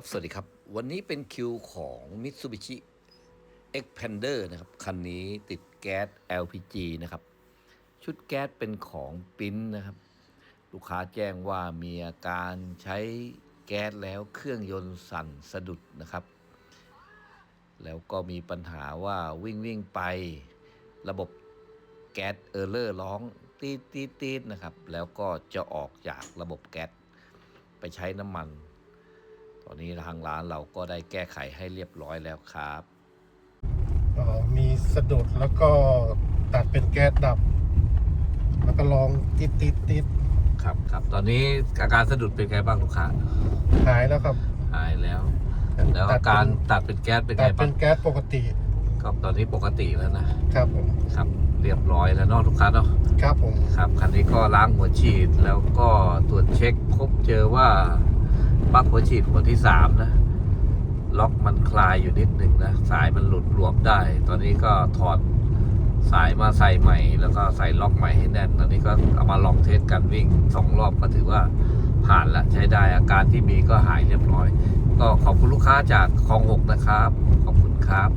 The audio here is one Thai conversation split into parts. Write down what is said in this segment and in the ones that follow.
ครับ สวัสดีครับ วันนี้เป็นคิวของ Mitsubishi Xpander นะครับ คันนี้ติดแก๊ส LPG นะครับ ชุดแก๊สเป็นของปิ้นนะครับ ลูกค้าแจ้งว่ามีอาการใช้แก๊สแล้วเครื่องยนต์สั่นสะดุดนะครับ แล้วก็มีปัญหาว่าวิ่งวิ่งไประบบแก๊สเออร์เลอร์ร้องตีดตีดตีดนะครับ แล้วก็จะออกจากระบบแก๊สไปใช้น้ำมัน อนนี้ทางร้านเราก็ได้แก้ไขให้เรียบร้อยแล้วครับเอ่อมีสะดุดแล้วก็ตัดเป็นแก๊สดับ แล้วก็ลองติดติดติดครับครับตอนนี้อาการสะดุดเป็นไงบ้างลูกค้าหายแล้วครับหายแล้ว แล้วอาการตัดเป็นแก๊สเป็นตัไงดเป็บ้างนแก๊สปกติก็ตอนนี้ปกติแล้วนะครับผมครับเรียบร้อยแล้วเนาะลูกค้าเนาะครับผมครับคันนี้ก็ล้างหัวฉีดแล้วก็ตรวจเช็คพบเจอว่า ปลั๊กหัวฉีดหัวที่สามนะ ล็อกมันคลายอยู่นิดหนึ่งนะ สายมันหลุดรวมได้ ตอนนี้ก็ถอดสายมาใส่ใหม่ แล้วก็ใส่ล็อกใหม่ให้แน่น ตอนนี้ก็เอามาลองเทสกันวิ่งสองรอบก็ถือว่าผ่านละใช้ได้อาการที่มีก็หายเรียบร้อย ก็ขอบคุณลูกค้าจากคลองหกนะครับ ขอบคุณครับ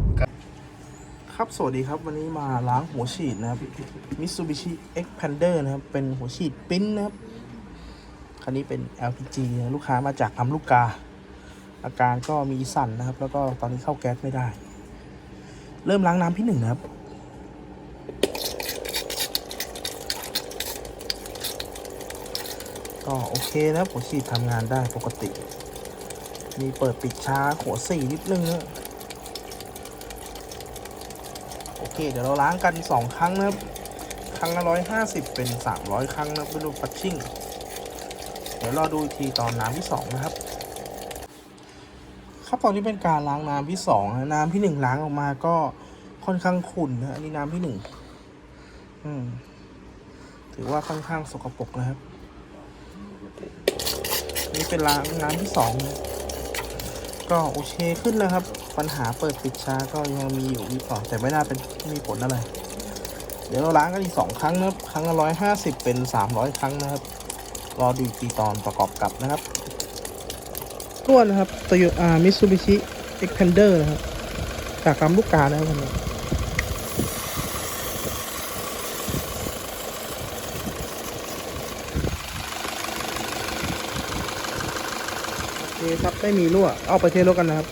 ครับ สวัสดีครับ วันนี้มาล้างหัวฉีดนะครับ Mitsubishi Xpander นะครับ เป็นหัวฉีดปิ้นนะครับ นนี้เป็น LPG ลูกค้ามาจากอัมลูกกา อาการก็มีสั่นนะครับ แล้วก็ตอนนี้เข้าแก๊สไม่ได้ เริ่มล้างน้ำที่หนึ่งนะครับก็โอเคนะหัวฉีดทำงานได้ปกติ มีเปิดปิดช้าหัวสี่นิดนึงนะโอเค เดี๋ยวเราล้างกันสองครั้งนะครับ ครั้งละร้อยห้าสิบเป็นสามร้อยครั้งนะเป็นรูปปัชชิ่ง เดี๋ยวรอดูอีกทีตอนน้ำที่สองนะครับ ครับตอนนี้เป็นการล้างน้ำที่สองนะน้ำที่หนึ่งล้างออกมาก็ค่อนข้างขุ่นนะอันนี้น้ำที่หนึ่งอืมถือว่าค่อนข้างสกปรกนะครับ นี่เป็นล้างน้ำที่สองนะก็โอเคขึ้นนะครับ ปัญหาเปิดปิดช้าก็ยังมีอยู่มีต่อแต่ไม่น่าเป็นมีผลอะไร เดี๋ยวเราล้างกันอีกสองครั้งนะครับ ครั้งละร้อยห้าสิบเป็นสามร้อยครั้งนะครับ รอดูอีกทีตอนประกอบกับนะครับตัวนะครับ Toyota Mitsubishi Xpander นะครับ จากลำลูกกานะครับคันนี้โอเคครับ ไม่มีรั่ว เอาไปเทสรถกันนะครับ